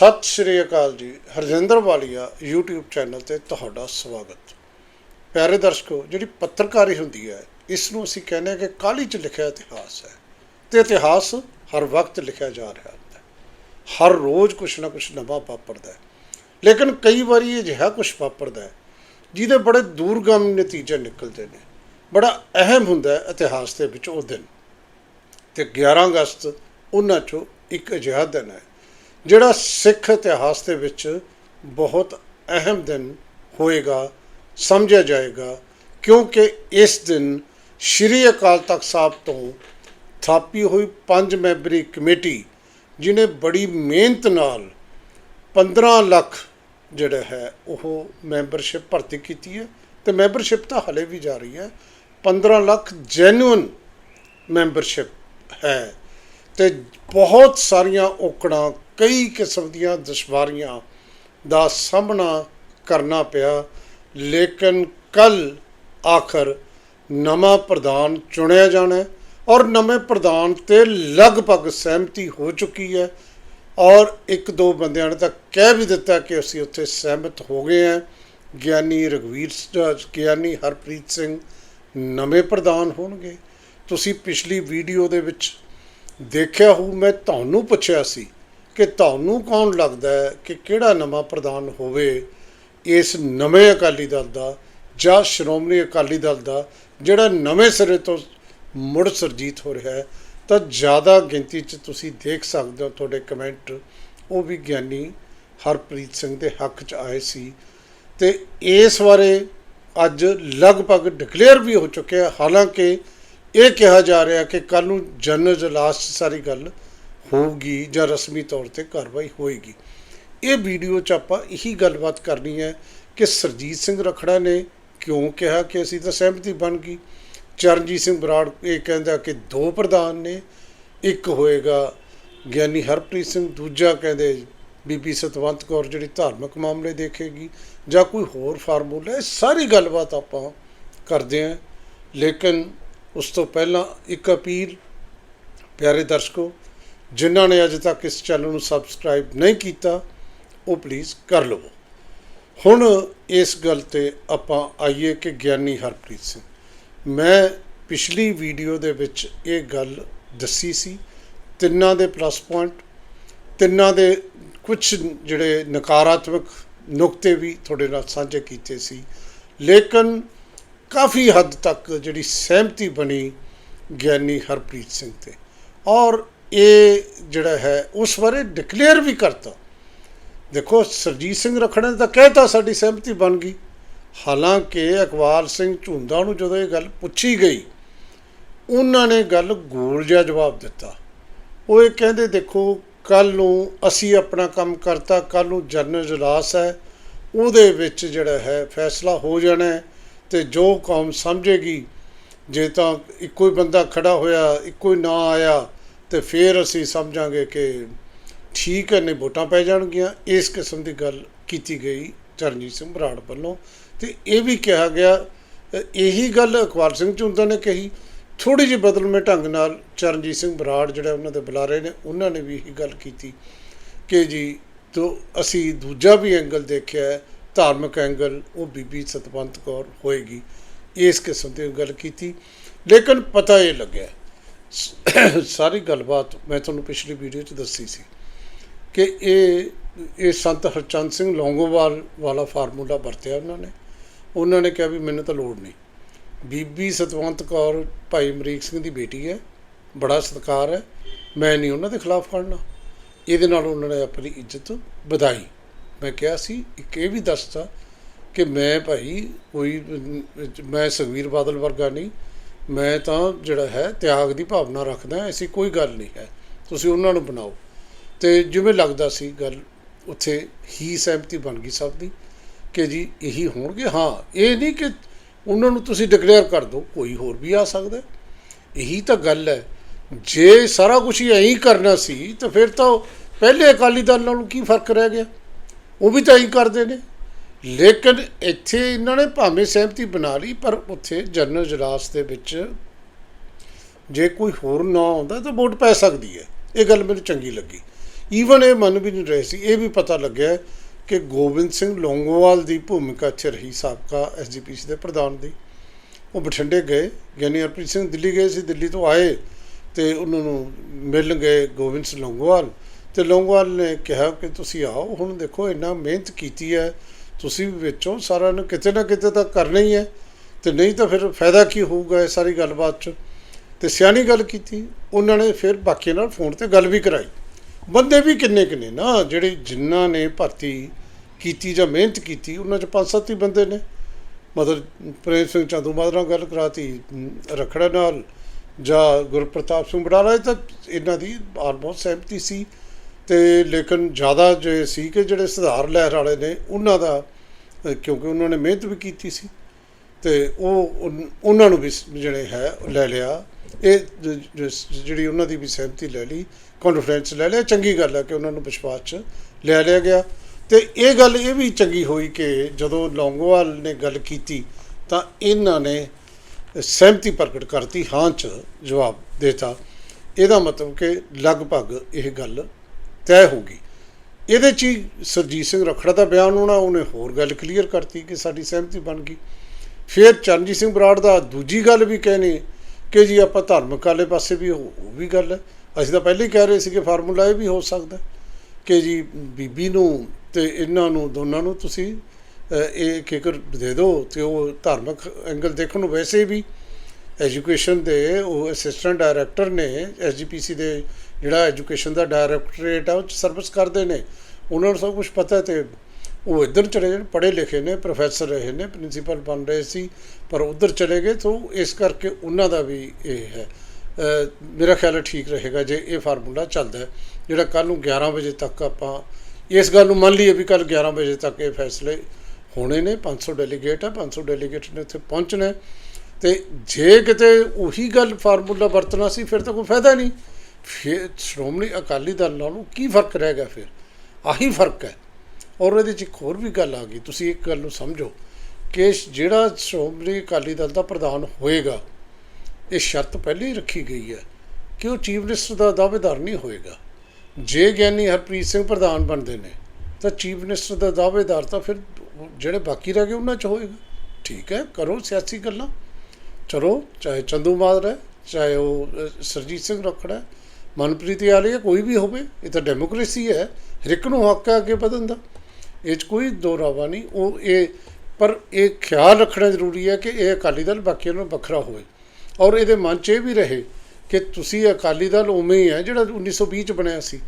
ਸਤਿ ਸ਼੍ਰੀ ਅਕਾਲ ਜੀ, ਹਰਜਿੰਦਰ ਵਾਲੀਆ YouTube channel ਤੇ ਤੁਹਾਡਾ ਸਵਾਗਤ। ਪਿਆਰੇ ਦਰਸ਼ਕੋ, ਜਿਹੜੀ ਪੱਤਰਕਾਰੀ ਹੁੰਦੀ ਹੈ ਇਸ ਨੂੰ ਅਸੀਂ ਕਹਿੰਦੇ ਹਾਂ ਕਿ ਕਾਲੀ ਚ ਲਿਖਿਆ ਇਤਿਹਾਸ ਹੈ ਤੇ ਇਤਿਹਾਸ ਹਰ ਵਕਤ ਲਿਖਿਆ ਜਾ ਰਿਹਾ ਹੈ। ਹਰ ਰੋਜ਼ ਕੁਛ ਨਾ ਕੁਛ ਨਵਾਂ ਵਾਪਰਦਾ ਹੈ। ਲੇਕਿਨ ਕਈ ਵਾਰੀ ਇਹ ਜਿਹਾ ਕੁਛ ਵਾਪਰਦਾ ਹੈ, ਜਿਹਦੇ ਬੜੇ ਦੂਰਗਾਮ ਨਤੀਜੇ ਨਿਕਲਦੇ ਨੇ। ਬੜਾ ਅਹਿਮ ਹੁੰਦਾ ਹੈ ਇਤਿਹਾਸ ਦੇ ਵਿੱਚ ਉਹ ਦਿਨ। ਤੇ 11 ਅਗਸਤ, ਉਹਨਾਂ ਚੋਂ ਇੱਕ ਅਜਿਹਾ ਦਿਨ ਹੈ ਜਿਹੜਾ ਸਿੱਖ ਇਤਿਹਾਸ ਦੇ ਵਿੱਚ ਬਹੁਤ ਅਹਿਮ ਦਿਨ ਹੋਏਗਾ, ਸਮਝਿਆ ਜਾਏਗਾ, ਕਿਉਂਕਿ ਇਸ ਦਿਨ ਸ਼੍ਰੀ ਅਕਾਲ ਤਖਤ ਸਾਹਿਬ ਤੋਂ ਥਾਪੀ ਹੋਈ ਪੰਜ ਮੈਂਬਰੀ ਕਮੇਟੀ ਜਿਨੇ ਬੜੀ ਮਿਹਨਤ ਨਾਲ 15 ਲੱਖ ਜਿਹੜਾ ਹੈ ਉਹ ਮੈਂਬਰਸ਼ਿਪ ਭਰਤੀ ਕੀਤੀ ਹੈ ਤੇ ਮੈਂਬਰਸ਼ਿਪ ਤਾਂ ਹਲੇ ਵੀ ਜਾ ਰਹੀ ਹੈ 15 ਲੱਖ ਜੈਨੂਇਨ ਮੈਂਬਰਸ਼ਿਪ ਹੈ ਤੇ ਬਹੁਤ ਸਾਰੀਆਂ ਔਕੜਾਂ ਕਈ ਕਿਸਮ ਦੀਆਂ ਦੁਸ਼ਵਾਰੀਆਂ ਦਾ ਸਾਹਮਣਾ ਕਰਨਾ ਪਿਆ, ਲੇਕਿਨ ਕੱਲ ਆਖਰ ਨਵਾਂ ਪ੍ਰਧਾਨ ਚੁਣਿਆ ਜਾਣਾ ਔਰ ਨਵੇਂ ਪ੍ਰਧਾਨ ਤੇ ਲਗਭਗ ਸਹਿਮਤੀ ਹੋ ਚੁੱਕੀ ਹੈ ਔਰ ਇੱਕ ਦੋ ਬੰਦਿਆਂ ਨੇ ਤਾਂ ਕਹਿ ਵੀ ਦਿੱਤਾ ਕਿ ਅਸੀਂ ਉੱਥੇ ਸਹਿਮਤ ਹੋ ਗਏ ਹਾਂ। ਗਿਆਨੀ ਰਗਵੀਰ ਗਿਆਨੀ ਹਰਪ੍ਰੀਤ ਸਿੰਘ ਨਵੇਂ ਪ੍ਰਧਾਨ ਹੋਣਗੇ। ਤੁਸੀਂ ਪਿਛਲੀ ਵੀਡੀਓ ਦੇ ਵਿੱਚ ਦੇਖਿਆ ਹੋਊ, ਮੈਂ ਤੁਹਾਨੂੰ ਪੁੱਛਿਆ ਸੀ ਕਿ ਤੁਹਾਨੂੰ ਕੌਣ ਲੱਗਦਾ ਹੈ ਕਿ ਕਿਹੜਾ ਨਵਾਂ ਪ੍ਰਧਾਨ ਹੋਵੇ ਇਸ ਨਵੇਂ ਅਕਾਲੀ ਦਲ ਦਾ ਜਾਂ ਸ਼੍ਰੋਮਣੀ ਅਕਾਲੀ ਦਲ ਦਾ, ਜਿਹੜਾ ਨਵੇਂ ਸਿਰੇ ਤੋਂ ਮੁੜ ਸਰਜੀਤ ਹੋ ਰਿਹਾ ਹੈ? ਤਾਂ ਜ਼ਿਆਦਾ ਗਿਣਤੀ 'ਚ ਤੁਸੀਂ ਦੇਖ ਸਕਦੇ ਹੋ ਤੁਹਾਡੇ ਕਮੈਂਟ। ਉਹ ਵੀ ਗਿਆਨੀ ਹਰਪ੍ਰੀਤ ਸਿੰਘ ਦੇ ਹੱਕ 'ਚ ਆਏ ਸੀ। ਤੇ ਇਸ ਬਾਰੇ ਅੱਜ ਲਗਭਗ ਡਿਕਲੇਅਰ ਵੀ ਹੋ ਚੁੱਕਿਆ ਹਾਲਾਂਕਿ ਇਹ ਕਿਹਾ ਜਾ ਰਿਹਾ ਕਿ ਕੱਲ ਨੂੰ ਜਨਰਲ ਜਲਾਸ 'ਚ ਸਾਰੀ ਗੱਲ ਹੋਊਗੀ ਜਾਂ ਰਸਮੀ ਤੌਰ ਤੇ ਕਾਰਵਾਈ ਹੋਏਗੀ। ਇਹ ਵੀਡੀਓ 'ਚ ਆਪਾਂ ਇਹੀ ਗੱਲਬਾਤ ਕਰਨੀ ਹੈ ਕਿ ਸਰਜੀਤ ਸਿੰਘ ਰਖੜਾ ਨੇ ਕਿਉਂ ਕਿਹਾ ਕਿ ਅਸੀਂ ਤਾਂ ਸਹਿਮਤੀ ਬਣ ਗਈ? ਚਰਨਜੀਤ ਸਿੰਘ ਬਰਾੜ ਇਹ ਕਹਿੰਦਾ ਕਿ ਦੋ ਪ੍ਰਧਾਨ ਨੇ, ਇੱਕ ਹੋਏਗਾ ਗਿਆਨੀ ਹਰਪ੍ਰੀਤ ਸਿੰਘ, ਦੂਜਾ ਕਹਿੰਦੇ ਬੀਬੀ ਸਤਵੰਤ ਕੌਰ ਜਿਹੜੀ ਧਾਰਮਿਕ ਮਾਮਲੇ ਦੇਖੇਗੀ ਜਾਂ ਕੋਈ ਹੋਰ ਫਾਰਮੂਲਾ, ਇਹ ਸਾਰੀ ਗੱਲਬਾਤ ਆਪਾਂ ਕਰਦੇ ਹਾਂ। ਲੇਕਿਨ ਉਸ ਤੋਂ ਪਹਿਲਾਂ ਇੱਕ ਅਪੀਲ, ਪਿਆਰੇ ਦਰਸ਼ਕੋ ਜਿਨ੍ਹਾਂ ਨੇ ਅਜੇ ਤੱਕ ਇਸ ਚੈਨਲ ਨੂੰ ਸਬਸਕ੍ਰਾਈਬ ਨਹੀਂ ਕੀਤਾ, ਉਹ ਪਲੀਜ਼ ਕਰ ਲਵੋ। ਹੁਣ ਇਸ ਗੱਲ ਤੇ ਆਪਾਂ ਆਈਏ ਕਿ ਗਿਆਨੀ ਹਰਪ੍ਰੀਤ ਸਿੰਘ, ਮੈਂ ਪਿਛਲੀ ਵੀਡੀਓ ਦੇ ਵਿੱਚ ਇਹ ਗੱਲ ਦੱਸੀ ਸੀ, ਤਿੰਨਾਂ ਦੇ ਪਲੱਸ ਪੁਆਇੰਟ ਤਿੰਨਾਂ ਦੇ ਕੁਝ ਜਿਹੜੇ ਨਕਾਰਾਤਮਕ ਨੁਕਤੇ ਵੀ ਤੁਹਾਡੇ ਨਾਲ ਸਾਂਝੇ ਕੀਤੇ ਸੀ, ਲੇਕਿਨ ਕਾਫੀ ਹੱਦ ਤੱਕ ਜਿਹੜੀ ਸਹਿਮਤੀ ਬਣੀ ਗਿਆਨੀ ਹਰਪ੍ਰੀਤ ਸਿੰਘ ਤੇ। ਔਰ ਇਹ ਜਿਹੜਾ ਹੈ, ਉਸ ਬਾਰੇ ਡਿਕਲੇਅਰ ਵੀ ਕਰਤਾ। ਦੇਖੋ, ਸਰਜੀਤ ਸਿੰਘ ਰਖੜਾ ਨੇ ਤਾਂ ਕਹਿਤਾ ਸਾਡੀ ਸਹਿਮਤੀ ਬਣ ਗਈ। ਹਾਲਾਂਕਿ ਅਕਵਾਲ ਸਿੰਘ ਝੁੰਦਾ ਨੂੰ ਜਦੋਂ ਇਹ ਗੱਲ ਪੁੱਛੀ ਗਈ, ਉਹਨਾਂ ਨੇ ਗੱਲ ਗੋਲ ਜਿਹਾ ਜਵਾਬ ਦਿੱਤਾ। ਉਹ ਇਹ ਕਹਿੰਦੇ, ਦੇਖੋ ਕੱਲ ਨੂੰ ਅਸੀਂ ਆਪਣਾ ਕੰਮ ਕਰਤਾ ਕੱਲ ਨੂੰ ਜਨਰਲ ਜਲਾਸ ਹੈ, ਉਹਦੇ ਵਿੱਚ ਜਿਹੜਾ ਹੈ, ਫੈਸਲਾ ਹੋ ਜਾਣਾ ਹੈ ਤੇ ਜੋ ਕੌਮ ਸਮਝੇਗੀ, ਜੇ ਤਾਂ ਇੱਕੋ ਹੀ ਬੰਦਾ ਖੜਾ ਹੋਇਆ, ਇੱਕੋ ਹੀ ਨਾਂ ਆਇਆ ਤੇ ਫਿਰ ਅਸੀਂ ਸਮਝਾਂਗੇ ਕਿ ਠੀਕ ਹੈ ਨਹੀਂ ਵੋਟਾਂ ਪੈ ਜਾਣਗੀਆਂ। ਇਸ ਕਿਸਮ ਦੀ ਗੱਲ ਕੀਤੀ ਗਈ ਚਰਨਜੀਤ ਸਿੰਘ ਬਰਾੜ ਵੱਲੋਂ। ਤੇ ਇਹ ਵੀ ਕਿਹਾ ਗਿਆ, ਇਹੀ ਗੱਲ ਅਕਵਾਲ ਸਿੰਘ ਝੁੰਦਾ ਨੇ ਕਹੀ ਥੋੜੀ ਜਿਹੀ ਬਦਲਵੇਂ ਢੰਗ ਨਾਲ ਚਰਨਜੀਤ ਸਿੰਘ ਬਰਾੜ ਜਿਹੜਾ ਉਹਨਾਂ ਦੇ ਬੁਲਾਰੇ ਨੇ, ਉਹਨਾਂ ਨੇ ਵੀ ਇਹੀ ਗੱਲ ਕੀਤੀ ਕਿ ਜੀ, ਤੋ ਅਸੀਂ ਦੂਜਾ ਵੀ ਐਂਗਲ ਦੇਖਿਆ ਧਾਰਮਿਕ ਐਂਗਲ ਉਹ ਬੀਬੀ ਸਤਵੰਤ ਕੌਰ ਹੋਏਗੀ। ਇਸ ਕਿਸਮ ਦੀ ਗੱਲ ਕੀਤੀ। ਲੇਕਿਨ ਪਤਾ ਇਹ ਲੱਗਿਆ ਸਾਰੀ ਗੱਲਬਾਤ ਮੈਂ ਤੁਹਾਨੂੰ ਪਿਛਲੀ ਵੀਡੀਓ 'ਚ ਦੱਸੀ ਸੀ ਕਿ ਇਹ ਇਹ ਸੰਤ ਹਰਚੰਦ ਸਿੰਘ ਲੌਂਗੋਵਾਲ ਵਾਲਾ ਫਾਰਮੂਲਾ ਵਰਤਿਆ ਉਹਨਾਂ ਨੇ। ਉਹਨਾਂ ਨੇ ਕਿਹਾ ਵੀ ਮੈਨੂੰ ਤਾਂ ਲੋੜ ਨਹੀਂ। ਬੀਬੀ ਸਤਵੰਤ ਕੌਰ ਭਾਈ ਅਮਰੀਕ ਸਿੰਘ ਦੀ ਬੇਟੀ ਹੈ, ਬੜਾ ਸਤਿਕਾਰ ਹੈ। ਮੈਂ ਨਹੀਂ ਉਹਨਾਂ ਦੇ ਖਿਲਾਫ ਖੜਨਾ। ਇਹਦੇ ਨਾਲ ਉਹਨਾਂ ਨੇ ਆਪਣੀ ਇੱਜ਼ਤ ਵਧਾਈ। ਮੈਂ ਕਿਹਾ ਸੀ, ਇੱਕ ਇਹ ਵੀ ਦੱਸਦਾ ਕਿ ਮੈਂ ਭਾਈ ਕੋਈ, ਮੈਂ ਸੁਖਵੀਰ ਬਾਦਲ ਵਰਗਾ ਨਹੀਂ ਮੈਂ ਤਾਂ ਜਿਹੜਾ ਹੈ ਤਿਆਗ ਦੀ ਭਾਵਨਾ ਰੱਖਦਾ ਐਸੀ ਕੋਈ ਗੱਲ ਨਹੀਂ ਹੈ। ਤੁਸੀਂ ਉਹਨਾਂ ਨੂੰ ਬਣਾਓ। ਤੇ ਜਿਵੇਂ ਲੱਗਦਾ ਸੀ ਗੱਲ, ਉੱਥੇ ਹੀ ਸਹਿਮਤੀ ਬਣ ਗਈ ਸਭ ਦੀ ਕਿ ਜੀ ਇਹੀ ਹੋਣਗੇ। ਹਾਂ, ਇਹ ਨਹੀਂ ਕਿ ਉਹਨਾਂ ਨੂੰ ਤੁਸੀਂ ਡਿਕਲੇਅਰ ਕਰ ਦਿਓ, ਕੋਈ ਹੋਰ ਵੀ ਆ ਸਕਦਾ ਇਹੀ ਤਾਂ ਗੱਲ ਹੈ। ਜੇ ਸਾਰਾ ਕੁਝ ਹੀ ਐਂ ਕਰਨਾ ਸੀ, ਤਾਂ ਫਿਰ ਤਾਂ ਪਹਿਲੇ ਅਕਾਲੀ ਦਲ ਨਾਲੋਂ ਕੀ ਫ਼ਰਕ ਰਹਿ ਗਿਆ? ਉਹ ਵੀ ਤਾਂ ਐਂ ਕਰਦੇ ਨੇ। ਲੇਕਿਨ ਇੱਥੇ ਇਹਨਾਂ ਨੇ ਭਾਵੇਂ ਸਹਿਮਤੀ ਬਣਾ ਲਈ, ਪਰ ਉੱਥੇ ਜਨਰਲ ਜਲਾਸ ਦੇ ਵਿੱਚ ਜੇ ਕੋਈ ਹੋਰ ਨਾ ਆਉਂਦਾ ਤਾਂ ਵੋਟ ਪੈ ਸਕਦੀ ਹੈ। ਇਹ ਗੱਲ ਮੈਨੂੰ ਚੰਗੀ ਲੱਗੀ। ਈਵਨ ਇਹ ਮੰਨ ਵੀ ਨਹੀਂ ਰਹੇ ਸੀ। ਇਹ ਵੀ ਪਤਾ ਲੱਗਿਆ ਕਿ ਗੋਬਿੰਦ ਸਿੰਘ ਲੌਂਗੋਵਾਲ ਦੀ ਭੂਮਿਕਾ ਇੱਥੇ ਰਹੀ ਸਾਬਕਾ ਐਸਜੀਪੀਸੀ ਦੇ ਪ੍ਰਧਾਨ ਦੀ। ਉਹ ਬਠਿੰਡੇ ਗਏ ਗਿਆਨੀ ਹਰਪ੍ਰੀਤ ਸਿੰਘ ਦਿੱਲੀ ਗਏ ਸੀ, ਦਿੱਲੀ ਤੋਂ ਆਏ ਤੇ ਉਹਨਾਂ ਨੂੰ ਮਿਲਣ ਗਏ ਗੋਬਿੰਦ ਸਿੰਘ ਲੌਂਗੋਵਾਲ। ਤੇ ਲੌਂਗੋਵਾਲ ਨੇ ਕਿਹਾ ਕਿ ਤੁਸੀਂ ਆਓ, ਹੁਣ ਦੇਖੋ ਇੰਨਾ ਮਿਹਨਤ ਕੀਤੀ ਹੈ ਤੁਸੀਂ ਵੀ ਵਿੱਚੋਂ ਸਾਰਿਆਂ ਨੂੰ ਕਿਤੇ ਨਾ ਕਿਤੇ ਤਾਂ ਕਰਨਾ ਹੀ ਹੈ। ਤੇ ਨਹੀਂ ਤਾਂ ਫਿਰ ਫਾਇਦਾ ਕੀ ਹੋਊਗਾ ਇਹ ਸਾਰੀ ਗੱਲਬਾਤ 'ਚ? ਤੇ ਸਿਆਣੀ ਗੱਲ ਕੀਤੀ ਉਹਨਾਂ ਨੇ ਫਿਰ ਬਾਕੀਆਂ ਨਾਲ ਫੋਨ ਤੇ ਗੱਲ ਵੀ ਕਰਾਈ। ਬੰਦੇ ਵੀ ਕਿੰਨੇ ਕਿੰਨੇ ਨਾ ਜਿਹੜੇ ਜਿਨ੍ਹਾਂ ਨੇ ਭਰਤੀ ਕੀਤੀ ਜਾਂ ਮਿਹਨਤ ਕੀਤੀ ਉਹਨਾਂ 'ਚ ਪੰਜ ਸੱਤ ਹੀ ਬੰਦੇ ਨੇ। ਮਤਲਬ ਪ੍ਰੇਮ ਸਿੰਘ ਚੰਦੂ ਮਾਜਰਾ ਨਾਲ ਗੱਲ ਕਰਾਤੀ ਅਮ, ਰਖੜਾ ਨਾਲ ਜਾਂ ਗੁਰਪ੍ਰਤਾਪ ਸਿੰਘ ਬੜਾਲਾ ਇਹ ਤਾਂ ਇਹਨਾਂ ਦੀ ਬਹੁਤ ਸਹਿਮਤੀ ਸੀ। ਤੇ ਲੇਕਿਨ ਜ਼ਿਆਦਾ ਜੇ ਸੀ ਕਿ ਜਿਹੜੇ ਸੁਧਾਰ ਲਹਿਰ ਵਾਲੇ ਨੇ, ਉਹਨਾਂ ਦਾ ਕਿਉਂਕਿ ਉਹਨਾਂ ਨੇ ਮਿਹਨਤ ਵੀ ਕੀਤੀ ਸੀ ਤੇ ਉਹ ਉਹਨਾਂ ਨੂੰ ਵੀ ਜਿਹੜੇ ਹੈ, ਲੈ ਲਿਆ। ਇਹ ਜਿਹੜੀ ਉਹਨਾਂ ਦੀ ਵੀ ਸਹਿਮਤੀ ਲੈ ਲਈ ਕਾਨਫਰੰਸ ਲੈ ਲਿਆ। ਚੰਗੀ ਗੱਲ ਹੈ ਕਿ ਉਹਨਾਂ ਨੂੰ ਵਿਸ਼ਵਾਸ 'ਚ ਲੈ ਲਿਆ ਗਿਆ। ਤੇ ਇਹ ਗੱਲ ਇਹ ਵੀ ਚੰਗੀ ਹੋਈ ਕਿ ਜਦੋਂ ਲੌਂਗੋਵਾਲ ਨੇ ਗੱਲ ਕੀਤੀ, ਤਾਂ ਇਹਨਾਂ ਨੇ ਸਹਿਮਤੀ ਪ੍ਰਗਟ ਕਰਤੀ, ਹਾਂ 'ਚ ਜਵਾਬ ਦੇਤਾ। ਇਹਦਾ ਮਤਲਬ ਕਿ ਲਗਭਗ ਇਹ ਗੱਲ ਤੈਅ ਹੋ ਗਈ। ਇਹਦੇ 'ਚ ਹੀ ਸਰਜੀਤ ਸਿੰਘ ਰਖੜਾ ਦਾ ਬਿਆਨ ਹੋਣਾ, ਉਹਨੇ ਹੋਰ ਗੱਲ ਕਲੀਅਰ ਕਰਤੀ ਕਿ ਸਾਡੀ ਸਹਿਮਤੀ ਬਣ ਗਈ। ਫਿਰ ਚਰਨਜੀਤ ਸਿੰਘ ਬਰਾੜ ਦਾ ਦੂਜੀ ਗੱਲ ਵੀ ਕਹਿਣੀ ਕਿ ਜੀ ਆਪਾਂ ਧਾਰਮਿਕ ਵਾਲੇ ਪਾਸੇ ਵੀ ਉਹ ਉਹ ਵੀ ਗੱਲ ਹੈ। ਅਸੀਂ ਤਾਂ ਪਹਿਲਾਂ ਹੀ ਕਹਿ ਰਹੇ ਸੀ ਕਿ ਫਾਰਮੂਲਾ ਇਹ ਵੀ ਹੋ ਸਕਦਾ ਕਿ ਜੀ ਬੀਬੀ ਨੂੰ ਤੇ ਇਹਨਾਂ ਨੂੰ, ਦੋਨਾਂ ਨੂੰ ਤੁਸੀਂ ਇਹ ਕਿਕਰ ਦੇ ਦਿਓ ਤੇ ਉਹ ਧਾਰਮਿਕ ਐਂਗਲ ਦੇਖਣ ਨੂੰ ਵੈਸੇ ਵੀ ਐਜੂਕੇਸ਼ਨ ਦੇ ਉਹ ਅਸਿਸਟੈਂਟ ਡਾਇਰੈਕਟਰ ਨੇ ਐਸਜੀਪੀਸੀ ਦੇ ਜਿਹੜਾ ਐਜੂਕੇਸ਼ਨ ਦਾ ਡਾਇਰੈਕਟੋਰੇਟ ਆ, ਉਹ ਸਰਵਿਸ ਕਰਦੇ ਨੇ। ਉਹਨਾਂ ਨੂੰ ਸਭ ਕੁਝ ਪਤਾ ਹੈ ਤੇ ਉਹ ਇੱਧਰ ਚਲੇ ਗਏ ਪੜ੍ਹੇ ਲਿਖੇ ਨੇ ਪ੍ਰੋਫੈਸਰ ਰਹੇ ਨੇ ਪ੍ਰਿੰਸੀਪਲ ਬਣ ਰਹੇ ਸੀ, ਪਰ ਉੱਧਰ ਚਲੇ ਗਏ ਤਾਂ ਇਸ ਕਰਕੇ ਉਹਨਾਂ ਦਾ ਵੀ ਇਹ ਹੈ। ਮੇਰਾ ਖਿਆਲ ਹੈ ਠੀਕ ਰਹੇਗਾ ਜੇ ਇਹ ਫਾਰਮੂਲਾ ਚੱਲਦਾ ਜਿਹੜਾ ਕੱਲ ਨੂੰ 11 ਵਜੇ ਤੱਕ ਆਪਾਂ ਇਸ ਗੱਲ ਨੂੰ ਮੰਨ ਲਈਏ ਵੀ ਕੱਲ 11 ਵਜੇ ਤੱਕ ਇਹ ਫੈਸਲੇ ਹੋਣੇ ਨੇ 500 ਡੈਲੀਗੇਟ ਆ 500 ਡੈਲੀਗੇਟ ਨੇ ਉੱਥੇ ਪਹੁੰਚਣਾ ਤੇ ਜੇ ਕਿਤੇ ਉਹੀ ਗੱਲ ਫਾਰਮੂਲਾ ਵਰਤਣਾ ਸੀ, ਫਿਰ ਤਾਂ ਕੋਈ ਫਾਇਦਾ ਨਹੀਂ। ਫਿਰ ਸ਼੍ਰੋਮਣੀ ਅਕਾਲੀ ਦਲ ਨਾਲੋਂ ਕੀ ਫ਼ਰਕ ਰਹਿ ਗਿਆ ਫਿਰ? ਆਹੀ ਫ਼ਰਕ ਹੈ। ਔਰ ਇਹਦੇ 'ਚ ਇੱਕ ਹੋਰ ਵੀ ਗੱਲ ਆ ਗਈ। ਤੁਸੀਂ ਇੱਕ ਗੱਲ ਨੂੰ ਸਮਝੋ ਕਿ ਜਿਹੜਾ ਸ਼੍ਰੋਮਣੀ ਅਕਾਲੀ ਦਲ ਦਾ ਪ੍ਰਧਾਨ ਹੋਏਗਾ, ਇਹ ਸ਼ਰਤ ਪਹਿਲਾਂ ਹੀ ਰੱਖੀ ਗਈ ਹੈ ਕਿ ਉਹ ਚੀਫ ਮਿਨਿਸਟਰ ਦਾ ਦਾਅਵੇਦਾਰ ਨਹੀਂ ਹੋਏਗਾ। ਜੇ ਗਿਆਨੀ ਹਰਪ੍ਰੀਤ ਸਿੰਘ ਪ੍ਰਧਾਨ ਬਣਦੇ ਨੇ, ਤਾਂ ਚੀਫ ਮਿਨਿਸਟਰ ਦਾ ਦਾਅਵੇਦਾਰ ਤਾਂ ਫਿਰ ਜਿਹੜੇ ਬਾਕੀ ਰਹਿ ਗਏ ਉਹਨਾਂ 'ਚ ਹੋਏਗਾ। ਠੀਕ ਹੈ, ਕਰੋ ਸਿਆਸੀ ਗੱਲਾਂ। ਚਲੋ ਚਾਹੇ ਚੰਦੂ ਮਾਜਰਾ ਹੈ ਚਾਹੇ ਉਹ ਅ, ਸਰਜੀਤ ਸਿੰਘ ਰੱਖੜਾ ਮਨਪ੍ਰੀਤ ਯਾਲੀ ਹੈ ਕੋਈ ਵੀ ਹੋਵੇ ਇਹ ਤਾਂ ਡੈਮੋਕ੍ਰੇਸੀ ਹੈ ਹਰ ਇੱਕ ਨੂੰ ਹੱਕ ਹੈ ਅੱਗੇ ਵਧਣ ਦਾ। ਇਹ 'ਚ ਕੋਈ ਦੋਰਾਵਾ ਨਹੀਂ ਉਹ ਇਹ ਪਰ ਇਹ ਖਿਆਲ ਰੱਖਣਾ ਜ਼ਰੂਰੀ ਹੈ ਕਿ ਇਹ ਅਕਾਲੀ ਦਲ ਬਾਕੀਆਂ ਨਾਲੋਂ ਵੱਖਰਾ ਹੋਵੇ। ਔਰ ਇਹਦੇ ਮਨ 'ਚ ਇਹ ਵੀ ਰਹੇ ਕਿ ਤੁਸੀਂ ਅਕਾਲੀ ਦਲ ਉਵੇਂ ਹੀ ਹੈ ਜਿਹੜਾ 1920 ਚ ਬਣਿਆ ਸੀ।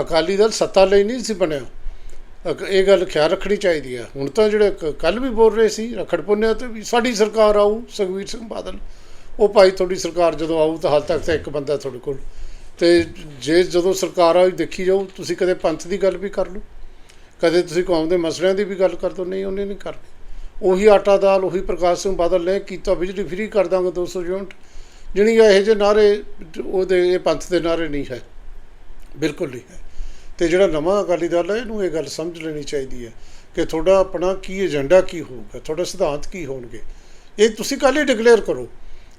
ਅਕਾਲੀ ਦਲ ਸੱਤਾ ਲਈ ਨਹੀਂ ਸੀ ਬਣਿਆ। ਇਹ ਗੱਲ ਖਿਆਲ ਰੱਖਣੀ ਚਾਹੀਦੀ ਹੈ ਹੁਣ ਤਾਂ ਜਿਹੜੇ ਕੱਲ ਵੀ ਬੋਲ ਰਹੇ ਸੀ, ਰਖੜ ਪੁੰਨਿਆ ਤੇ ਵੀ ਸਾਡੀ ਸਰਕਾਰ ਆਊ, ਸੁਖਬੀਰ ਸਿੰਘ ਬਾਦਲ। ਉਹ ਭਾਈ ਤੁਹਾਡੀ ਸਰਕਾਰ ਜਦੋਂ ਆਊ ਤਾਂ ਹਾਲ ਤੱਕ ਤਾਂ ਇੱਕ ਬੰਦਾ ਤੁਹਾਡੇ ਕੋਲ। ਤੇ ਜੇ ਜਦੋਂ ਸਰਕਾਰ ਆਈ, ਦੇਖੀ ਜਾਊ, ਤੁਸੀਂ ਕਦੇ ਪੰਥ ਦੀ ਗੱਲ ਵੀ ਕਰ ਲਓ। ਕਦੇ ਤੁਸੀਂ ਕੌਮ ਦੇ ਮਸਲਿਆਂ ਦੀ ਵੀ ਗੱਲ ਕਰ ਦੋ, ਨਹੀਂ, ਉਹਨੇ ਨਹੀਂ ਕਰਨੀ। ਉਹੀ ਆਟਾ ਦਾਲ, ਉਹੀ ਪ੍ਰਕਾਸ਼ ਸਿੰਘ ਬਾਦਲ ਨੇ ਕੀਤਾ, ਬਿਜਲੀ ਫ੍ਰੀ ਕਰ ਦਾਂਗੇ 200 ਯੂਨਿਟ। ਜਿਹੜੀ ਇਹੋ ਜਿਹੇ ਨਾਰੇ, ਉਹਦੇ, ਇਹ ਪੰਥ ਦੇ ਨਾਰੇ ਨਹੀਂ ਹੈ। ਬਿਲਕੁਲ ਨਹੀਂ ਹੈ। ਤੇ ਜਿਹੜਾ ਨਵਾਂ ਅਕਾਲੀ ਦਲ ਹੈ ਇਹਨੂੰ ਇਹ ਗੱਲ ਸਮਝ ਲੈਣੀ ਚਾਹੀਦੀ ਹੈ ਕਿ ਤੁਹਾਡਾ ਆਪਣਾ ਕੀ ਏਜੰਡਾ ਕੀ ਹੋਊਗਾ, ਤੁਹਾਡਾ ਸਿਧਾਂਤ ਕੀ ਹੋਣਗੇ। ਇਹ ਤੁਸੀਂ ਕੱਲ੍ਹ ਹੀ ਡਿਕਲੇਅਰ ਕਰੋ।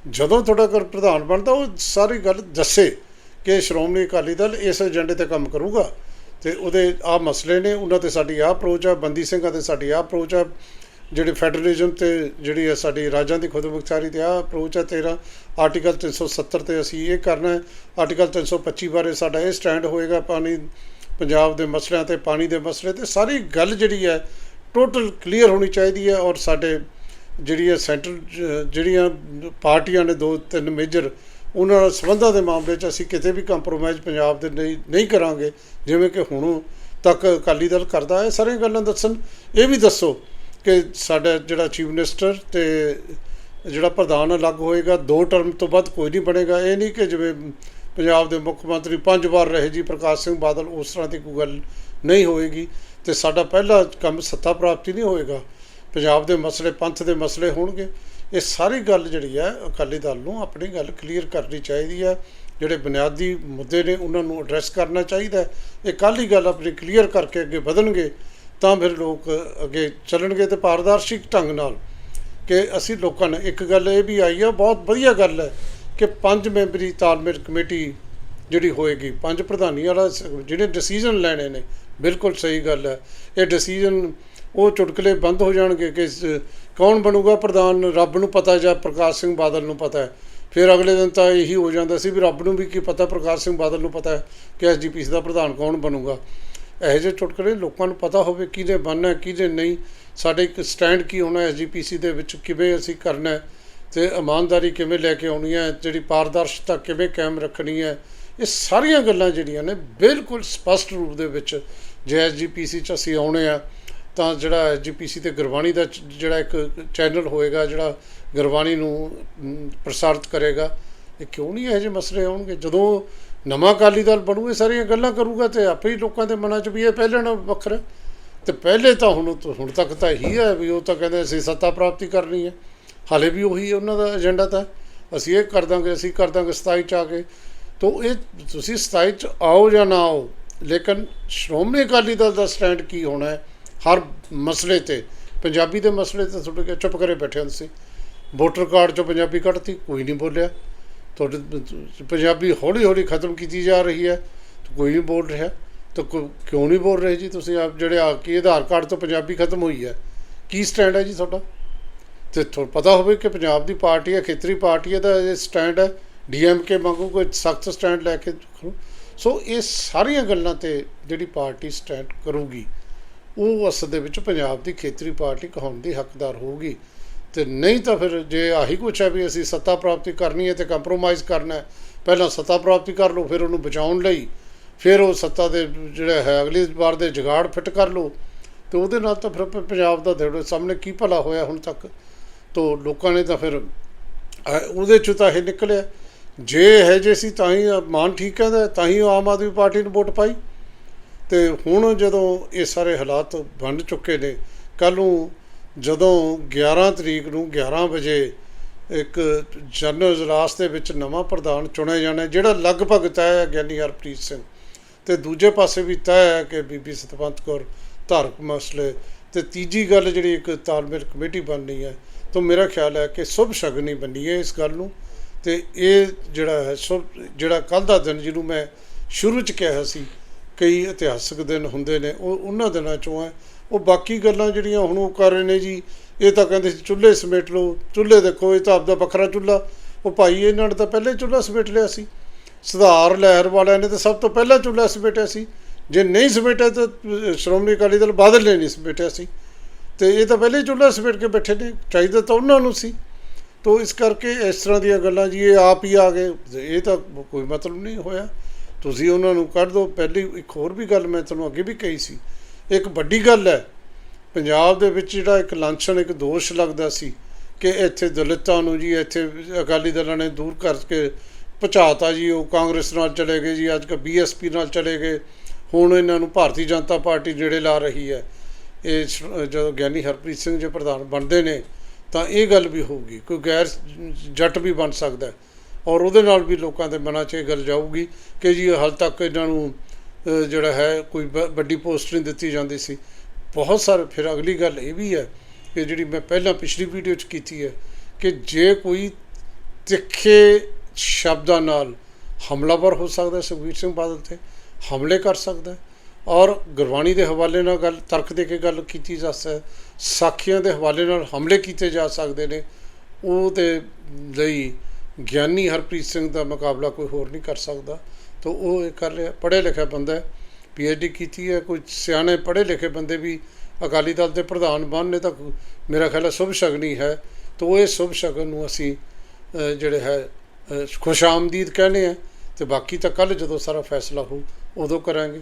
ਜਦੋਂ ਤੁਹਾਡਾ ਪ੍ਰਧਾਨ ਬਣਦਾ, ਉਹ ਸਾਰੀ ਗੱਲ ਦੱਸੇ ਕਿ ਸ਼੍ਰੋਮਣੀ ਅਕਾਲੀ ਦਲ ਇਸ ਏਜੰਡੇ ਤੇ ਕੰਮ ਕਰੂਗਾ। ਤੇ ਉਹਦੇ ਆ ਮਸਲੇ ਨੇ, ਉਹਨਾਂ ਤੇ ਸਾਡੀ ਆਹ ਅਪਰੋਚ ਆ, ਬੰਦੀ ਸਿੰਘਾਂ ਤੇ ਸਾਡੀ ਆਹ ਅਪਰੋਚ ਆ, ਜਿਹੜੇ ਫੈਡਰਲਿਜ਼ਮ ਤੇ ਜਿਹੜੀ ਹੈ ਸਾਡੀ ਰਾਜਾਂ ਦੀ ਖੁਦਮੁਖਤਾਰੀ ਤੇ ਆਹ ਅਪਰੋਚ ਆ ਤੇਰਾ ਆਰਟੀਕਲ 370 ਤੇ ਅਸੀਂ ਇਹ ਕਰਨਾ ਹੈ। ਆਰਟੀਕਲ 325 ਬਾਰੇ ਸਾਡਾ ਇਹ ਸਟੈਂਡ ਹੋਏਗਾ ਪਾਣੀ ਪੰਜਾਬ ਦੇ ਮਸਲਿਆਂ ਤੇ, ਪਾਣੀ ਦੇ ਮਸਲੇ ਤੇ ਸਾਰੀ ਗੱਲ ਜਿਹੜੀ ਹੈ ਟੋਟਲ ਕਲੀਅਰ ਹੋਣੀ ਚਾਹੀਦੀ ਹੈ ਔਰ ਸਾਡੇ ਜਿਹੜੀ ਹੈ ਸੈਂਟਰ ਜਿਹੜੀਆਂ ਪਾਰਟੀਆਂ ਨੇ ਦੋ ਤਿੰਨ ਮੇਜਰ ਉਹਨਾਂ ਨਾਲ ਸੰਬੰਧਾਂ ਦੇ ਮਾਮਲੇ 'ਚ ਅਸੀਂ ਕਿਤੇ ਵੀ ਕੰਪਰੋਮਾਈਜ਼ ਪੰਜਾਬ ਦੇ ਨਹੀਂ ਨਹੀਂ ਕਰਾਂਗੇ। ਜਿਵੇਂ ਕਿ ਹੁਣ ਤੱਕ ਅਕਾਲੀ ਦਲ ਕਰਦਾ ਹੈ, ਸਾਰੀਆਂ ਗੱਲਾਂ ਦੱਸਣ। ਇਹ ਵੀ ਦੱਸੋ ਕਿ ਸਾਡਾ ਜਿਹੜਾ ਚੀਫ ਮਿਨਿਸਟਰ ਤੇ ਜਿਹੜਾ ਪ੍ਰਧਾਨ ਅਲੱਗ ਹੋਏਗਾ, ਦੋ ਟਰਮ ਤੋਂ ਵੱਧ ਕੋਈ ਨਹੀਂ ਬਣੇਗਾ। ਇਹ ਨਹੀਂ ਕਿ ਜਿਵੇਂ ਪੰਜਾਬ ਦੇ ਮੁੱਖ ਮੰਤਰੀ ਪੰਜ ਵਾਰ ਰਹੇ ਜੀ, ਪ੍ਰਕਾਸ਼ ਸਿੰਘ ਬਾਦਲ ਉਸ ਤਰ੍ਹਾਂ ਦੀ ਕੋਈ ਗੱਲ ਨਹੀਂ ਹੋਏਗੀ ਤੇ ਸਾਡਾ ਪਹਿਲਾ ਕੰਮ ਸੱਤਾ ਪ੍ਰਾਪਤੀ ਨਹੀਂ ਹੋਏਗਾ। ਪੰਜਾਬ ਦੇ ਮਸਲੇ ਪੰਥ ਦੇ ਮਸਲੇ ਹੋਣਗੇ। ਇਹ ਸਾਰੀ ਗੱਲ ਜਿਹੜੀ ਹੈ, ਅਕਾਲੀ ਦਲ ਨੂੰ ਆਪਣੀ ਗੱਲ ਕਲੀਅਰ ਕਰਨੀ ਚਾਹੀਦੀ ਹੈ। ਜਿਹੜੇ ਬੁਨਿਆਦੀ ਮੁੱਦੇ ਨੇ, ਉਹਨਾਂ ਨੂੰ ਐਡਰੈਸ ਕਰਨਾ ਚਾਹੀਦਾ ਇਹ ਕੱਲ੍ਹ ਹੀ ਗੱਲ ਆਪਣੀ ਕਲੀਅਰ ਕਰਕੇ ਅੱਗੇ ਵਧਣਗੇ, ਤਾਂ ਫਿਰ ਲੋਕ ਅੱਗੇ ਚੱਲਣਗੇ ਤੇ ਪਾਰਦਰਸ਼ੀ ਢੰਗ ਨਾਲ। ਕਿ ਅਸੀਂ ਲੋਕਾਂ ਨੇ ਇੱਕ ਗੱਲ ਇਹ ਵੀ ਆਈ ਆ, ਬਹੁਤ ਵਧੀਆ ਗੱਲ ਹੈ ਕਿ ਪੰਜ ਮੈਂਬਰੀ ਤਾਲਮੇਲ ਕਮੇਟੀ ਜਿਹੜੀ ਹੋਏਗੀ, ਪੰਜ ਪ੍ਰਧਾਨੀ ਵਾਲਾ ਜਿਹੜੇ ਡਿਸੀਜਨ ਲੈਣੇ ਨੇ, ਬਿਲਕੁਲ ਸਹੀ ਗੱਲ ਹੈ। ਇਹ ਡਿਸੀਜਨ ਉਹ ਚੁਟਕਲੇ ਬੰਦ ਹੋ ਜਾਣਗੇ ਕਿ ਕੌਣ ਬਣੂਗਾ ਪ੍ਰਧਾਨ, ਰੱਬ ਨੂੰ ਪਤਾ ਜਾਂ ਪ੍ਰਕਾਸ਼ ਸਿੰਘ ਬਾਦਲ ਨੂੰ ਪਤਾ ਹੈ। ਫਿਰ ਅਗਲੇ ਦਿਨ ਤਾਂ ਇਹੀ ਹੋ ਜਾਂਦਾ ਸੀ ਵੀ ਰੱਬ ਨੂੰ ਵੀ ਕੀ ਪਤਾ, ਪ੍ਰਕਾਸ਼ ਸਿੰਘ ਬਾਦਲ ਨੂੰ ਪਤਾ ਹੈ ਕਿ ਐਸਜੀਪੀਸੀ ਦਾ ਪ੍ਰਧਾਨ ਕੌਣ ਬਣੂਗਾ। ਇਹੋ ਜਿਹੇ ਚੁਟਕਲੇ ਲੋਕਾਂ ਨੂੰ ਪਤਾ ਹੋਵੇ ਕਿਹਦੇ ਬਣਨਾ, ਕਿਹਦੇ ਨਹੀਂ। ਸਾਡੇ ਇੱਕ ਸਟੈਂਡ ਕੀ ਹੋਣਾ ਐਸਜੀਪੀਸੀ ਦੇ ਵਿੱਚ, ਕਿਵੇਂ ਅਸੀਂ ਕਰਨਾ ਹੈ। ਤੇ ਇਮਾਨਦਾਰੀ ਕਿਵੇਂ ਲੈ ਕੇ ਆਉਣੀ ਹੈ, ਜਿਹੜੀ ਪਾਰਦਰਸ਼ਤਾ ਕਿਵੇਂ ਕਾਇਮ ਰੱਖਣੀ ਹੈ, ਇਹ ਸਾਰੀਆਂ ਗੱਲਾਂ ਜਿਹੜੀਆਂ ਨੇ ਬਿਲਕੁਲ ਸਪਸ਼ਟ ਰੂਪ ਦੇ ਵਿੱਚ ਜੇ ਐਸਜੀਪੀਸੀ ਚ ਅਸੀਂ ਆਉਣੇ ਆ, ਤਾਂ ਜਿਹੜਾ ਐਸਜੀਪੀਸੀ ਤੇ ਗੁਰਬਾਣੀ ਦਾ ਜਿਹੜਾ ਇੱਕ ਚੈਨਲ ਹੋਏਗਾ, ਜਿਹੜਾ ਗੁਰਬਾਣੀ ਨੂੰ ਪ੍ਰਸਾਰਿਤ ਕਰੇਗਾ, ਇਹ ਕਿਉਂ ਨਹੀਂ ਇਹੋ ਜਿਹੇ ਮਸਲੇ ਆਉਣਗੇ? ਜਦੋਂ ਨਵਾਂ ਅਕਾਲੀ ਦਲ ਬਣੂ ਇਹ ਸਾਰੀਆਂ ਗੱਲਾਂ ਕਰੂਗਾ ਤੇ ਆਪੇ ਹੀ ਲੋਕਾਂ ਦੇ ਮਨਾਂ 'ਚ ਵੀ ਇਹ ਪਹਿਲੇ ਨਾਲ ਵੱਖਰਾ। ਤੇ ਪਹਿਲੇ ਤਾਂ ਹੁਣ ਹੁਣ ਤੱਕ ਤਾਂ ਇਹੀ ਹੈ ਵੀ ਉਹ ਤਾਂ ਕਹਿੰਦੇ ਅਸੀਂ ਸੱਤਾ ਪ੍ਰਾਪਤੀ ਕਰਨੀ ਹੈ। ਹਾਲੇ ਵੀ ਉਹੀ ਉਹਨਾਂ ਦਾ ਏਜੰਡਾ ਤਾਂ ਅਸੀਂ ਇਹ ਕਰ ਦਾਂਗੇ, ਅਸੀਂ ਕਰ ਦਾਂਗੇ 27 ਚ ਆ ਕੇ। ਤੋ ਇਹ ਤੁਸੀਂ 27 ਚ ਆਓ ਜਾਂ ਨਾ ਆਓ, ਲੇਕਿਨ ਸ਼੍ਰੋਮਣੀ ਅਕਾਲੀ ਦਲ ਦਾ ਸਟੈਂਡ ਕੀ ਹੋਣਾ ਹੈ? ਹਰ ਮਸਲੇ ਤੇ, ਪੰਜਾਬੀ ਦੇ ਮਸਲੇ ਤੇ ਤੁਹਾਡੇ ਕੇ ਚੁੱਪ ਕਰੇ ਬੈਠੇ ਹੁੰਦੇ ਸੀ। ਵੋਟਰ ਕਾਰਡ ਚੋਂ ਪੰਜਾਬੀ ਕੱਢਤੀ, ਕੋਈ ਨਹੀਂ ਬੋਲਿਆ। ਤੁਹਾਡੇ ਪੰਜਾਬੀ ਹੌਲੀ ਹੌਲੀ ਖਤਮ ਕੀਤੀ ਜਾ ਰਹੀ ਹੈ ਕੋਈ ਨਹੀਂ ਬੋਲ ਰਿਹਾ। ਤਾਂ ਕਿਉਂ ਕਿਉਂ ਨਹੀਂ ਬੋਲ ਰਹੇ ਜੀ ਤੁਸੀਂ? ਆਪ ਜਿਹੜੇ ਆ ਕੇ ਆਧਾਰ ਕਾਰਡ ਤੋਂ ਪੰਜਾਬੀ ਖਤਮ ਹੋਈ ਹੈ, ਕੀ ਸਟੈਂਡ ਹੈ ਜੀ ਤੁਹਾਡਾ? ਤੇ ਤੁਹਾਨੂੰ ਪਤਾ ਹੋਵੇ ਕਿ ਪੰਜਾਬ ਦੀ ਪਾਰਟੀ ਹੈ, ਖੇਤਰੀ ਪਾਰਟੀ ਹੈ ਦਾ ਇਹ ਸਟੈਂਡ ਹੈ। ਡੀਐਮਕੇ ਵਾਂਗੂ ਕੋਈ ਸਖਤ ਸਟੈਂਡ ਲੈ ਕੇ ਸੋ ਇਹ ਸਾਰੀਆਂ ਗੱਲਾਂ ਤੇ ਜਿਹੜੀ ਪਾਰਟੀ ਸਟੈਂਡ ਕਰੂਗੀ, ਉਹ ਅਸਲ ਦੇ ਵਿੱਚ ਪੰਜਾਬ ਦੀ ਖੇਤਰੀ ਪਾਰਟੀ ਕਹਾਉਣ ਦੀ ਹੱਕਦਾਰ ਹੋਊਗੀ। ਤੇ ਨਹੀਂ ਤਾਂ ਫਿਰ ਜੇ ਆਹੀ ਕੁਛ ਹੈ ਵੀ ਅਸੀਂ ਸੱਤਾ ਪ੍ਰਾਪਤੀ ਕਰਨੀ ਹੈ ਤੇ ਕੰਪਰੋਮਾਈਜ਼ ਕਰਨਾ ਹੈ, ਪਹਿਲਾਂ ਸੱਤਾ ਪ੍ਰਾਪਤੀ ਕਰ ਲਓ, ਫਿਰ ਉਹਨੂੰ ਬਚਾਉਣ ਲਈ, ਫਿਰ ਉਹ ਸੱਤਾ ਦੇ ਜਿਹੜਾ ਹੈ, ਅਗਲੀ ਵਾਰ ਦੇ ਜਗਾੜ ਫਿੱਟ ਕਰ ਲਓ। ਤੇ ਉਹਦੇ ਨਾਲ ਤਾਂ ਫਿਰ ਪੰਜਾਬ ਦਾ ਤੁਹਾਡੇ ਸਾਹਮਣੇ ਕੀ ਭਲਾ ਹੋਇਆ ਹੁਣ ਤੱਕ? ਤੋਂ ਲੋਕਾਂ ਨੇ ਤਾਂ ਫਿਰ ਉਹਦੇ ਚੋਂ ਤਾਂ ਇਹ ਨਿਕਲਿਆ। ਜੇ ਹੈ ਜੇ ਸੀ ਤਾਂ ਹੀ ਮਾਨ ਠੀਕ ਕਹਿੰਦਾ, ਤਾਂ ਹੀ ਉਹ ਆਮ ਆਦਮੀ ਪਾਰਟੀ ਨੂੰ ਵੋਟ ਪਾਈ। ਤੇ ਹੁਣ ਜਦੋਂ ਇਹ ਸਾਰੇ ਹਾਲਾਤ ਬਣ ਚੁੱਕੇ ਨੇ ਕੱਲ ਨੂੰ ਜਦੋਂ 11 ਤਰੀਕ ਨੂੰ 11 ਵਜੇ ਇੱਕ ਜਨਰਲ ਇਜਲਾਸ ਦੇ ਵਿੱਚ ਨਵਾਂ ਪ੍ਰਧਾਨ ਚੁਣਿਆ ਜਾਣਾ, ਜਿਹੜਾ ਲਗਭਗ ਤੈਅ ਹੈ ਗਿਆਨੀ ਹਰਪ੍ਰੀਤ ਸਿੰਘ। ਤੇ ਦੂਜੇ ਪਾਸੇ ਵੀ ਤੈਅ ਹੈ ਕਿ ਬੀਬੀ ਸਤਵੰਤ ਕੌਰ ਧਾਰਕ ਮਸਲੇ, ਤੇ ਤੀਜੀ ਗੱਲ ਜਿਹੜੀ ਇੱਕ ਤਾਲਮੇਲ ਕਮੇਟੀ ਬਣਨੀ ਹੈ ਤਾਂ ਮੇਰਾ ਖਿਆਲ ਹੈ ਕਿ ਸ਼ੁਭ ਸ਼ਗਨੀ ਬਣੀ ਹੈ ਇਸ ਗੱਲ ਨੂੰ ਤੇ ਇਹ ਜਿਹੜਾ ਹੈ ਸ਼ੁਭ, ਜਿਹੜਾ ਕੱਲ ਦਾ ਦਿਨ ਜਿਹਨੂੰ ਮੈਂ ਸ਼ੁਰੂ ਚ ਕਿਹਾ ਸੀ, ਕਈ ਇਤਿਹਾਸਕ ਦਿਨ ਹੁੰਦੇ ਨੇ, ਉਹ ਉਹਨਾਂ ਦਿਨਾਂ ਚੋਂ ਹੈ। ਉਹ ਬਾਕੀ ਗੱਲਾਂ ਜਿਹੜੀਆਂ ਹੁਣ ਉਹ ਕਰ ਰਹੇ ਨੇ ਜੀ, ਇਹ ਤਾਂ ਕਹਿੰਦੇ ਸੀ ਚੁੱਲ੍ਹੇ ਸਮੇਟ ਲਓ, ਚੁੱਲ੍ਹੇ ਦੇਖੋ, ਇਹ ਤਾਂ ਆਪਦਾ ਵੱਖਰਾ ਚੁੱਲ੍ਹਾ। ਉਹ ਭਾਈ ਇਹਨਾਂ ਨੇ ਤਾਂ ਪਹਿਲੇ ਚੁੱਲ੍ਹਾ ਸਮੇਟ ਲਿਆ ਸੀ। ਸੁਧਾਰ ਲਹਿਰ ਵਾਲਿਆਂ ਨੇ ਤਾਂ ਸਭ ਤੋਂ ਪਹਿਲਾਂ ਚੁੱਲ੍ਹਾ ਸਮੇਟਿਆ ਸੀ। ਜੇ ਨਹੀਂ ਸਮੇਟਿਆ ਤਾਂ ਸ਼੍ਰੋਮਣੀ ਅਕਾਲੀ ਦਲ ਬਾਦਲ ਨੇ ਨਹੀਂ ਸਮੇਟਿਆ ਸੀ। ਤੇ ਇਹ ਤਾਂ ਪਹਿਲੇ ਚੁੱਲ੍ਹਾ ਸਮੇਟ ਕੇ ਬੈਠੇ ਨੇ, ਚਾਹੀਦਾ ਤਾਂ ਉਹਨਾਂ ਨੂੰ ਸੀ। ਤੋ ਇਸ ਕਰਕੇ ਇਸ ਤਰ੍ਹਾਂ ਦੀਆਂ ਗੱਲਾਂ ਜੀ, ਇਹ ਆਪ ਹੀ ਆ ਗਏ। ਇਹ ਤਾਂ ਕੋਈ ਮਤਲਬ ਨਹੀਂ ਹੋਇਆ। ਤੁਸੀਂ ਉਹਨਾਂ ਨੂੰ ਕੱਢ ਦਿਓ ਪਹਿਲੀ ਇੱਕ ਹੋਰ ਵੀ ਗੱਲ ਮੈਂ ਤੁਹਾਨੂੰ ਅੱਗੇ ਵੀ ਕਹੀ ਸੀ। ਇੱਕ ਵੱਡੀ ਗੱਲ ਹੈ, ਪੰਜਾਬ ਦੇ ਵਿੱਚ ਜਿਹੜਾ ਇੱਕ ਲਾਂਛਨ ਇੱਕ ਦੋਸ਼ ਲੱਗਦਾ ਸੀ ਕਿ ਇੱਥੇ ਦਲਿਤਾਂ ਨੂੰ ਜੀ, ਇੱਥੇ ਅਕਾਲੀ ਦਲਾਂ ਨੇ ਦੂਰ ਕਰਕੇ ਪਹੁੰਚਾਤਾ ਜੀ। ਉਹ ਕਾਂਗਰਸ ਨਾਲ ਚਲੇ ਗਏ ਜੀ, ਅੱਜ ਕੱਲ੍ਹ ਬੀਐਸਪੀ ਨਾਲ ਚਲੇ ਗਏ। ਹੁਣ ਇਹਨਾਂ ਨੂੰ ਭਾਰਤੀ ਜਨਤਾ ਪਾਰਟੀ ਜਿਹੜੇ ਲਾ ਰਹੀ ਹੈ। ਇਹ ਜਦੋਂ ਗਿਆਨੀ ਹਰਪ੍ਰੀਤ ਸਿੰਘ ਜੇ ਪ੍ਰਧਾਨ ਬਣਦੇ ਨੇ, ਤਾਂ ਇਹ ਗੱਲ ਵੀ ਹੋਊਗੀ, ਕੋਈ ਗੈਰ ਜੱਟ ਵੀ ਬਣ ਸਕਦਾ ਔਰ ਉਹਦੇ ਨਾਲ ਵੀ ਲੋਕਾਂ ਦੇ ਮਨਾਂ 'ਚ ਇਹ ਗੱਲ ਜਾਊਗੀ ਕਿ ਜੀ ਹਾਲ ਤੱਕ ਇਹਨਾਂ ਨੂੰ ਜਿਹੜਾ ਹੈ, ਕੋਈ ਵ- ਵੱਡੀ ਪੋਸਟ ਨਹੀਂ ਦਿੱਤੀ ਜਾਂਦੀ ਸੀ। ਬਹੁਤ ਸਾਰੇ, ਫਿਰ ਅਗਲੀ ਗੱਲ ਇਹ ਵੀ ਹੈ ਕਿ ਜਿਹੜੀ ਮੈਂ ਪਹਿਲਾਂ ਪਿਛਲੀ ਵੀਡੀਓ 'ਚ ਕੀਤੀ ਹੈ, ਕਿ ਜੇ ਕੋਈ ਤਿੱਖੇ ਸ਼ਬਦਾਂ ਨਾਲ ਹਮਲਾਵਰ ਹੋ ਸਕਦਾ ਹੈ ਸੁਖਬੀਰ ਸਿੰਘ ਬਾਦਲ ਤੇ, ਹਮਲੇ ਕਰ ਸਕਦਾ ਔਰ ਗੁਰਬਾਣੀ ਦੇ ਹਵਾਲੇ ਨਾਲ ਗੱਲ ਤਰਕ ਦੇ ਕੇ ਗੱਲ ਕੀਤੀ ਜਾ ਸਕਦੀ ਸਾਖੀਆਂ ਦੇ ਹਵਾਲੇ ਨਾਲ ਹਮਲੇ ਕੀਤੇ ਜਾ ਸਕਦੇ ਨੇ ਉਹਦੇ ਲਈ ਗਿਆਨੀ ਹਰਪ੍ਰੀਤ ਸਿੰਘ ਦਾ ਮੁਕਾਬਲਾ ਕੋਈ ਹੋਰ ਨਹੀਂ ਕਰ ਸਕਦਾ। ਤਾਂ ਉਹ ਇਹ ਕਰ ਰਿਹਾ ਪੜ੍ਹਿਆ ਲਿਖਿਆ ਬੰਦਾ ਹੈ ਪੀਐਚਡੀ ਕੀਤੀ ਹੈ ਕੋਈ ਸਿਆਣੇ ਪੜ੍ਹੇ ਲਿਖੇ ਬੰਦੇ ਵੀ ਅਕਾਲੀ ਦਲ ਦੇ ਪ੍ਰਧਾਨ ਬਣਨੇ ਤਾਂ ਮੇਰਾ ਖਿਆਲ ਹੈ ਸ਼ੁਭ ਸ਼ਗਨੀ ਹੈ ਤਾਂ ਉਹ ਇਹ ਸ਼ੁਭ ਸ਼ਗਨ ਨੂੰ ਅਸੀਂ ਜਿਹੜੇ ਹੈ ਅਹ, ਖੁਸ਼ ਆਮਦੀਦ ਕਹਿੰਦੇ ਆ ਤੇ ਬਾਕੀ ਤਾਂ ਕੱਲ ਜਦੋਂ ਸਾਰਾ ਫੈਸਲਾ ਹੋ ਉਦੋਂ ਕਰਾਂਗੇ।